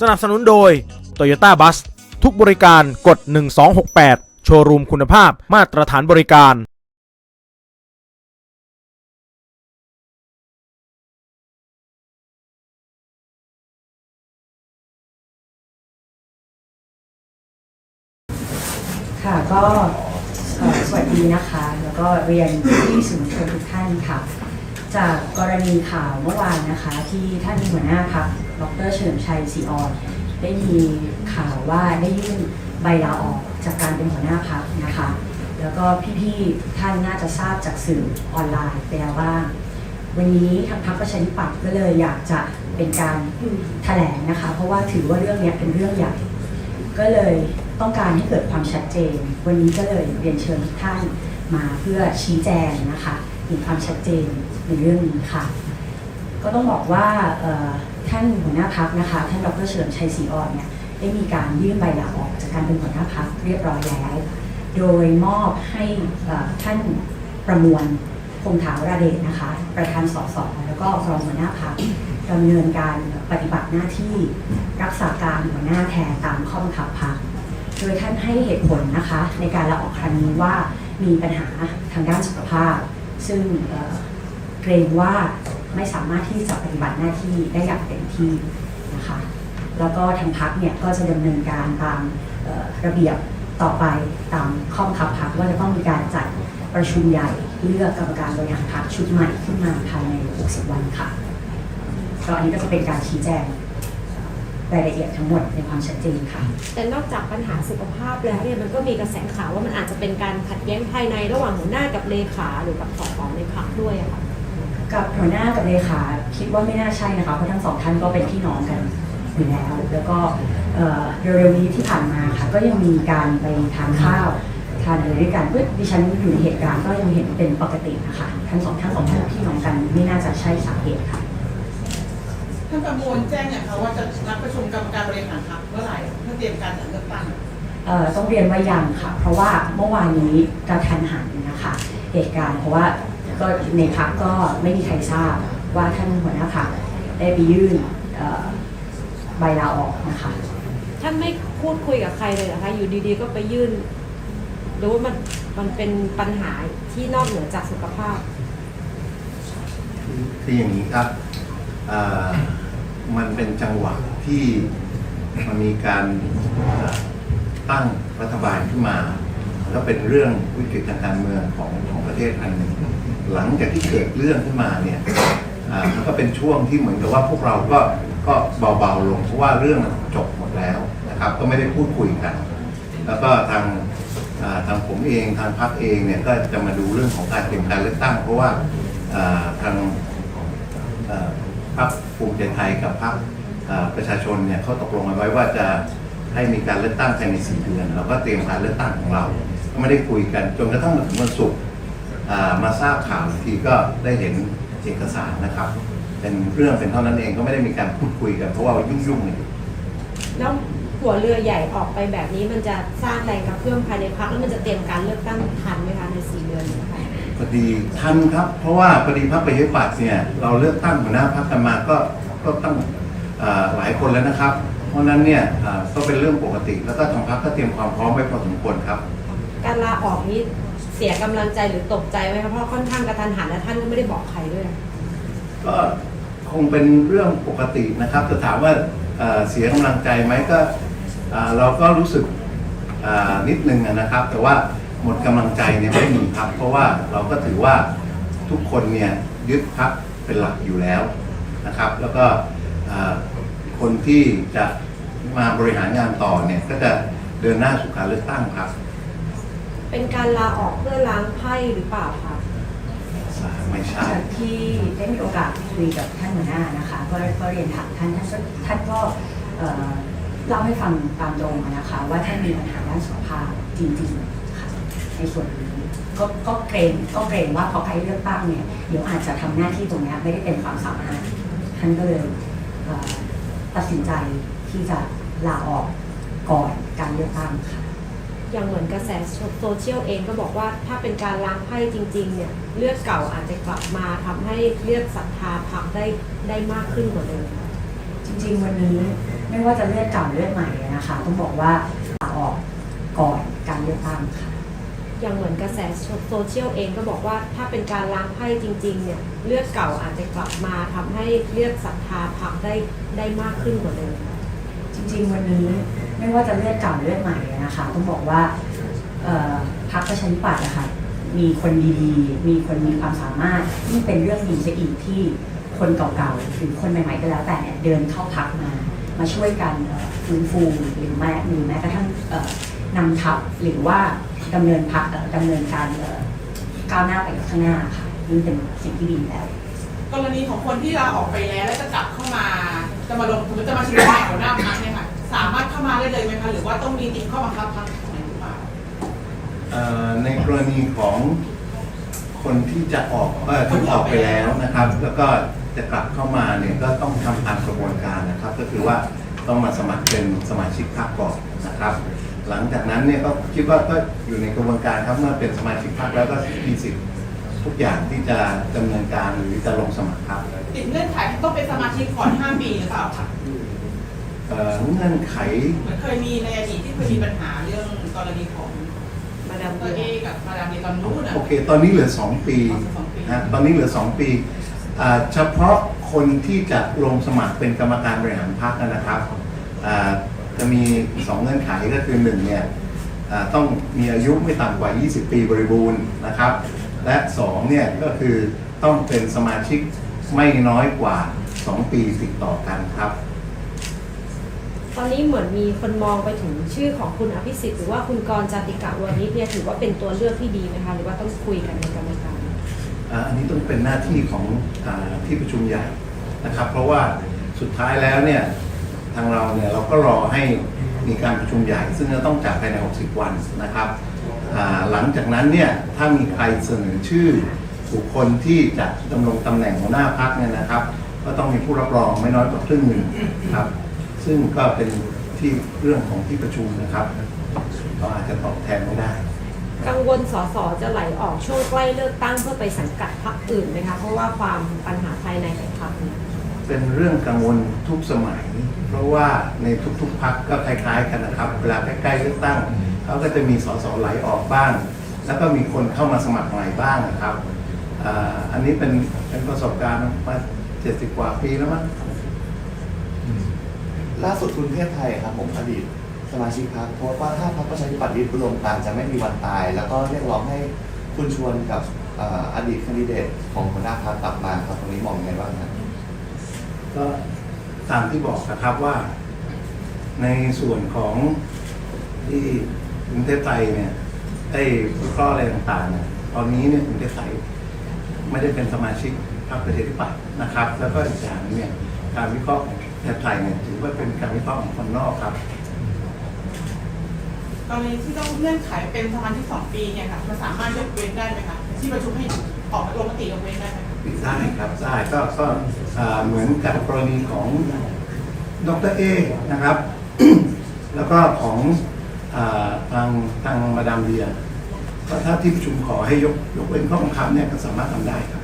สนับสนุนโดย Toyota Bus ทุกบริการกด 1268 โชว์รูมคุณภาพมาตรฐานบริการค่ะก็สวัสดีนะคะ แล้วก็เรียนที่สื่อมวลชนทุกท่านค่ะ จากกรณีข่าวเมื่อวานนะคะ ที่ท่านหัวหน้าพัก ดรเฉลิมชัยศรีอ่อนได้มีข่าวว่าได้ยื่นใบลาออกจากการเป็นหัวหน้าพักนะคะ แล้วก็พี่ๆท่านน่าจะทราบจากสื่อออนไลน์ไปแล้วบ้างวันนี้ทางพรรคประชาธิปัตย์ก็เลยอยากจะเป็นการแถลงนะคะ เพราะว่าถือว่าเรื่องนี้เป็นเรื่องใหญ่ ก็เลยต้องการให้เกิดความชัดเจน วันนี้ก็เลยเรียนเชิญทุกท่านมาเพื่อชี้แจงนะคะถึงความชัดเจนในเรื่องนี้ค่ะ ก็ต้องบอกว่าท่านหัวหน้าพักนะคะ ท่านดรเฉลิมชัยศรีอ่อนเนี่ยได้มีการยื่นใบลาออกจากการเป็นหัวหน้าพักเรียบร้อยแล้ว โดยมอบให้ท่านประมวลคงถาวราเดชนะคะ ประธานสสแล้วก็รองหัวหน้าพักดำเนินการปฏิบัติหน้าที่รักษาการหัวหน้าแทนตามข้อบังคับพักโดยท่านให้เหตุผลนะคะ ในการลาออกครั้งนี้ว่ามีปัญหาทางด้านสุขภาพ ซึ่งเกรงว่า ไม่สามารถที่จะปฏิบัติหน้าที่ได้อย่างเต็มที่นะคะแล้วก็ทางพักเนี่ยก็จะดำเนินการตามระเบียบต่อไปตามข้อบังคับพักว่าจะต้องมีการจัดประชุมใหญ่เลือกกรรมการบริหารพักชุดใหม่ขึ้นมาภายใน 60 วันค่ะก็อันนี้ก็จะเป็นการชี้แจงรายละเอียดทั้งหมดในความชัดเจนค่ะ แต่นอกจากปัญหาสุขภาพแล้วเนี่ยมันก็มีกระแสข่าวว่ามันอาจจะเป็นการขัดแย้งภายในระหว่างหัวหน้ากับเลขาหรือกับสสในพักด้วยค่ะ กับหัวหน้ากับเลขาคิดว่าไม่น่าใช่นะคะเพราะทั้งสองท่านก็เป็นพี่น้องกันอยู่แล้ว แล้วก็เอ่อเร็วๆนี้ที่ผ่านมาค่ะก็ยังมีการไปทานข้าวทานอะไรด้วยกันก็ดิฉันอยู่ในเหตุการณ์ก็ยังเห็นเป็นปกตินะคะทั้งสองทั้งสองท่านพี่น้องกันไม่น่าจะใช่สาเหตุค่ะท่านประมวลแจ้งอย่างคะว่าจะนัดประชุมกรรมการบริหารพรรคเมื่อไหร่เพื่อเตรียมการจัดเลือกตั้งเอ่อต้องเรียนว่ายังค่ะ เพราะว่าเมื่อวานนี้กระทันหันนะคะ เหตุการณ์เพราะว่า ก็ในพักก็ไม่มีใครทราบว่าท่านหัวหน้าพักได้ไปยื่นเอ่อใบลาออกนะคะท่านไม่พูดคุยกับใครเลยเหรอคะอยู่ดีๆ ก็ไปยื่นหรือว่ามันมันเป็นปัญหาที่นอกเหนือจากสุขภาพ คืออย่างนี้ครับอ่ามันเป็นจังหวะที่มันมีการอ่าตั้งรัฐบาลขึ้นมา แล้วเป็นเรื่องวิกฤตทางการเมืองของของประเทศอันหนึ่ง หลังจากที่เกิดเรื่องขึ้นมาเนี่ยมันก็เป็นช่วงที่เหมือนกับว่าพวกเราก็ก็เบาๆลงเพราะว่าเรื่องมันจบหมดแล้วนะครับ ก็ไม่ได้พูดคุยกัน แล้วก็ทางทางผมเองทางพรรคเองเนี่ยก็จะมาดูเรื่องของการเตรียมการเลือกตั้ง เพราะว่าอ่าทางพรรคภูมิใจไทยกับพรรคประชาชนเนี่ยเขาตกลงกันไว้ว่าจะให้มีการเลือกตั้งภายใน4เดือนเราก็เตรียมการเลือกตั้งของเรา ก็ไม่ได้คุยกันจนกระทั่งมาถึงวันศุกร์ มาทราบข่าวอีกทีก็ได้เห็นเอกสารนะครับ เป็นเรื่องเป็นเท่านั้นเองก็ไม่ได้มีการพูดคุยกันเพราะว่ายุ่งๆอยู่แล้วหัวเรือใหญ่ออกไปแบบนี้มันจะสร้างแรงกระเพื่อมภายในพักแล้วมันจะเตรียมการเลือกตั้งทันไหมคะในสี่เดือนนี้ค่ะพอดีทันครับ เพราะว่าพอดีพรรคประชาธิปัตย์เนี่ยเราเลือกตั้งหัวหน้าพรรคกันมาก็ก็ตั้งเอ่อหลายคนแล้วนะครับ เพราะฉะนั้นเนี่ยเอ่อก็เป็นเรื่องปกติแล้วก็ทางพรรคก็เตรียมความพร้อมไว้พอสมควรครับ การลาออกนี้ เสียกำลังใจหรือตกใจไหมคะเพราะค่อนข้างกระทันหันและท่านก็ไม่ได้บอกใครด้วย ก็คงเป็นเรื่องปกตินะครับแต่ถามว่าเอ่อเสียกำลังใจไหมก็เอ่อเราก็รู้สึกเอ่อนิดนึงนะครับ แต่ว่าหมดกำลังใจเนี่ยไม่มีครับ เพราะว่าเราก็ถือว่าทุกคนเนี่ยยึดพักเป็นหลักอยู่แล้วนะครับ แล้วก็เอ่อคนที่จะมาบริหารงานต่อเนี่ยก็จะเดินหน้าสู่การเลือกตั้งครับ เป็นการลาออกเพื่อล้างไพ่หรือเปล่าคะไม่ใช่ จากที่ได้มีโอกาสคุยกับท่านหัวหน้านะคะก็ก็เรียนถามท่านท่านก็ท่านก็เอ่อเล่าให้ฟังตามตรงอะนะคะ ว่าท่านมีปัญหาด้านสุขภาพจริงๆค่ะในส่วนนี้ก็ก็เกรงก็เกรงว่าพอใครเลือกตั้งเนี่ยเดี๋ยวอาจจะทำหน้าที่ตรงเนี้ยไม่ได้เป็นความสามารถท่านก็เลยเอ่อตัดสินใจที่จะลาออกก่อนการเลือกตั้งค่ะ อย่างเหมือนกระแสโซเชียลเองก็บอกว่าถ้าเป็นการล้างไพ่จริง ๆ เนี่ยเลือดเก่าอาจจะกลับมาทำให้เลือดศรัทธาพักได้ได้มากขึ้นกว่าเดิมจริง ๆ วันนี้ไม่ว่าจะเลือดเก่าเลือดใหม่เลยนะคะต้องบอกว่าลาออกก่อนการเลือกตั้งค่ะอย่างเหมือนกระแสโซเชียลเองก็บอกว่าถ้าเป็นการล้างไพ่จริง ๆ เนี่ยเลือดเก่าอาจจะกลับมาทำให้เลือดศรัทธาพรรคได้ได้มากขึ้นกว่าเดิมจ ริง ๆ วันนี้ไม่ว่าจะเลือดเก่าเลือดใหม่นะคะต้องบอกว่าพรรคประชาธิปัตย์นะคะมีคนดีๆ มีคนมีความสามารถที่เป็นเรื่องดีซะอีกที่คนเก่าๆหรือคนใหม่ๆก็แล้วแต่เนี่ยเดินเข้าพักมา มาช่วยกันฟื้นฟูหรือแม้หรือแม้กระทั่งนำทัพหรือว่าดำเนินพักดำเนินการก้าวหน้าไปข้างหน้าค่ะนี่เป็นสิ่งที่ดีแล้ว กรณีของคนที่ลาออกไปแล้วแล้วจะกลับเข้ามาจะมาลงจะมาชิงตำแหน่งหัวหน้าพักเนี่ย สามารถเข้ามาได้เลยไหมคะหรือว่าต้องมีติดข้อบังคับพักไหนหรือเปล่าเอ่อในกรณีของคนที่จะออกเออที่ออกไปแล้วนะครับ แล้วก็จะกลับเข้ามาเนี่ยก็ต้องทำตามกระบวนการนะครับ ก็คือว่าต้องมาสมัครเป็นสมาชิกพรรคก่อนนะครับ หลังจากนั้นเนี่ยก็คิดว่าก็อยู่ในกระบวนการครับเมื่อเป็นสมาชิกพรรคแล้วก็มีสิทธิ์ทุกอย่างที่จะดำเนินการหรือจะลงสมัครพรรค ติดเงื่อนไขต้องเป็นสมาชิกก่อน 5 ปีหรือเปล่าคะ เอ่อเงื่อนไขเหมือนเคยมีในอดีตที่เคยมีปัญหาเรื่องกรณีของมาดามตัวเอเดียกับมาดามในตอนนู้นอะ โอเค ตอนนี้เหลือ 2 ปีสองปีนะตอนนี้เหลือ 2 ปีอ่าเฉพาะคนที่จะลงสมัครเป็นกรรมการบริหารพรรคนะครับอ่าจะมี 2 เงื่อนไขก็คือ1เนี่ยอ่าต้องมีอายุไม่ต่ำกว่า 20 ปีบริบูรณ์นะครับ และ2เนี่ยก็คือต้องเป็นสมาชิกไม่น้อยกว่า 2 ปีติดต่อกันครับ ตอนนี้เหมือนมีคนมองไปถึงชื่อของคุณอภิสิทธิ์หรือว่าคุณกรณ์จาติกะวันนี้เนี่ยถือว่าเป็นตัวเลือกที่ดีไหมคะหรือว่าต้องคุยกันในกรรมการอ่าอันนี้ต้องเป็นหน้าที่ของอาที่ประชุมใหญ่นะครับ เพราะว่าสุดท้ายแล้วเนี่ยทางเราเนี่ยเราก็รอให้มีการประชุมใหญ่ ซึ่งจะต้องจัดภายใน 60 วันนะครับอ่าหลังจากนั้นเนี่ยถ้ามีใครเสนอชื่อบุคคลที่จะดำรงตำแหน่งหัวหน้าพักเนี่ยนะครับ ก็ต้องมีผู้รับรองไม่น้อยกว่าครึ่งหนึ่งครับ ซึ่งก็เป็นที่เรื่องของที่ประชุมนะครับเราอาจจะตอบแทนไม่ได้ กังวลสสจะไหลออกช่วงใกล้เลือกตั้งเพื่อไปสังกัดพรรคอื่นไหมคะเพราะว่าความปัญหาภายในของพรรคเนี่ยเป็นเรื่องกังวลทุกสมัย เพราะว่าในทุกๆพักก็คล้ายๆกันนะครับ เวลาใกล้ๆเลือกตั้งเขาก็จะมีสสไหลออกบ้าง แล้วก็มีคนเข้ามาสมัครใหม่บ้างนะครับอ่าอันนี้เป็นเป็นประสบการณ์มา70 กว่าปีแล้วมั้ง ล่าสุดคุณเทพไทยครับผมอดีตสมาชิกพรรคโพสต์ว่าถ้าพรรคประชาธิปัตย์ยึดอุดมการณ์จะไม่มีวันตาย แล้วก็เรียกร้องให้คุณชวนกับเอ่ออดีตคนดิเดตของหัวหน้าพรรคกลับมาครับตรงนี้มองยังไงบ้างครับ ก็ตามที่บอกนะครับว่า ในส่วนของที่กรุงเทพไทยเนี่ยได้วิเคราะห์อะไรต่างๆเนี่ยตอนนี้เนี่ยกรุงเทพไทยไม่ได้เป็นสมาชิกพรรคประชาธิปัตย์นะครับ แล้วก็อีกอย่างเนี่ยการวิเคราะห์ของ ทศไทยเนี่ยถือว่าเป็นการวิเคราะห์ของคนนอกครับกรณีที่ต้องเงื่อนไขเป็นสมาชิกสองปีเนี่ยค่ะมันสามารถยกเว้นได้ไหมคะที่ประชุมให้ออกลงมติยกเว้นได้ไหมคะได้ครับได้ก็ก็อ่าเหมือนกับกรณีของดรเอนะครับ แล้วก็ของอาทางทางมาดามเดียก็ถ้าที่ประชุมขอให้ยกยกเว้นข้อบังคับเนี่ยก็สามารถทำได้ครับ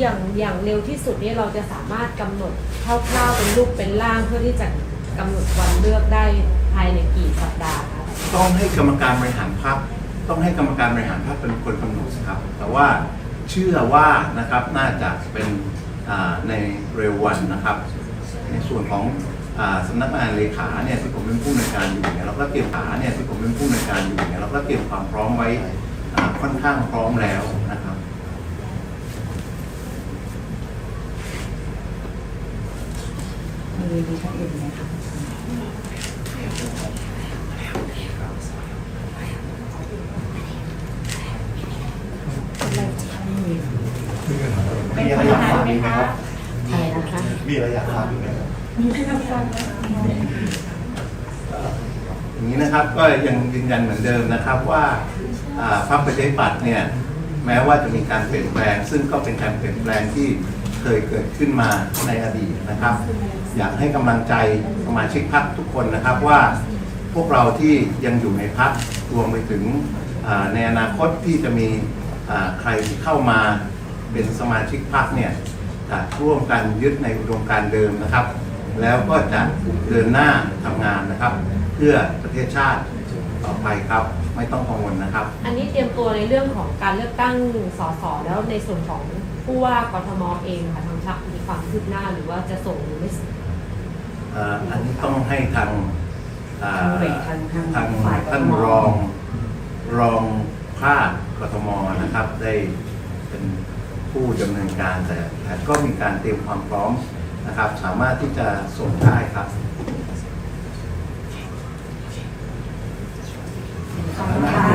อย่างอย่างเร็วที่สุดเนี่ยเราจะสามารถกำหนดคร่าวๆเป็นรูปเป็นร่างเพื่อที่จะกำหนดวันเลือกได้ภายในกี่สัปดาห์คะต้องให้กรรมการบริหารพรรคต้องให้กรรมการบริหารพรรคเป็นคนกำหนดครับ แต่ว่าเชื่อว่านะครับน่าจะเป็นในเร็ววันนะครับ ในส่วนของอ่าสำนักงานเลขาเนี่ยที่ผมเป็นผู้ในการอยู่เนี่ยเราก็เตรียมขาเนี่ยที่ผมเป็นผู้ในการอยู่เนี่ยเราก็เตรียมความพร้อมไว้ค่อนข้างพร้อมแล้วนะครับ มีมีท่านอื่นไหมคะไม่มีมีอะไรอยากฝากอีกไหมครับ อะไรนะคะมีอะไรอยากฝากอีกไหมครับ อย่างนี้นะครับก็ยังยืนยันเหมือนเดิมนะครับว่าอ่าพรรคประชาธิปัตย์เนี่ยแม้ว่าจะมีการเปลี่ยนแปลง ซึ่งก็เป็นการเปลี่ยนแปลงที่ เคยเกิดขึ้นมาในอดีตนะครับ อยากให้กำลังใจสมาชิกพรรคทุกคนนะครับว่าพวกเราที่ยังอยู่ในพรรครวมไปถึงในอนาคตที่จะมีใครที่เข้ามาเป็นสมาชิกพรรคเนี่ยจะร่วมกันยึดในอุดมการเดิมนะครับ แล้วก็จะเดินหน้าทำงานนะครับ เพื่อประเทศชาติต่อไปครับ ไม่ต้องกังวลนะครับ อันนี้เตรียมตัวในเรื่องของการเลือกตั้งสสแล้วในส่วนของ ผู้ว่ากทมเองค่ะทางชักมีความคืบหน้าหรือว่าจะส่งหรือไม่ส่งเอ่ออันนี้ต้องให้ทางอ่าทางเวททางทางทางฝ่ายกทมท่านรองรองภาคกทมนะครับ ได้เป็นผู้ดำเนินการแต่แต่ก็มีการเตรียมความพร้อมนะครับ สามารถที่จะส่งได้ครับขอบคุณค่ะ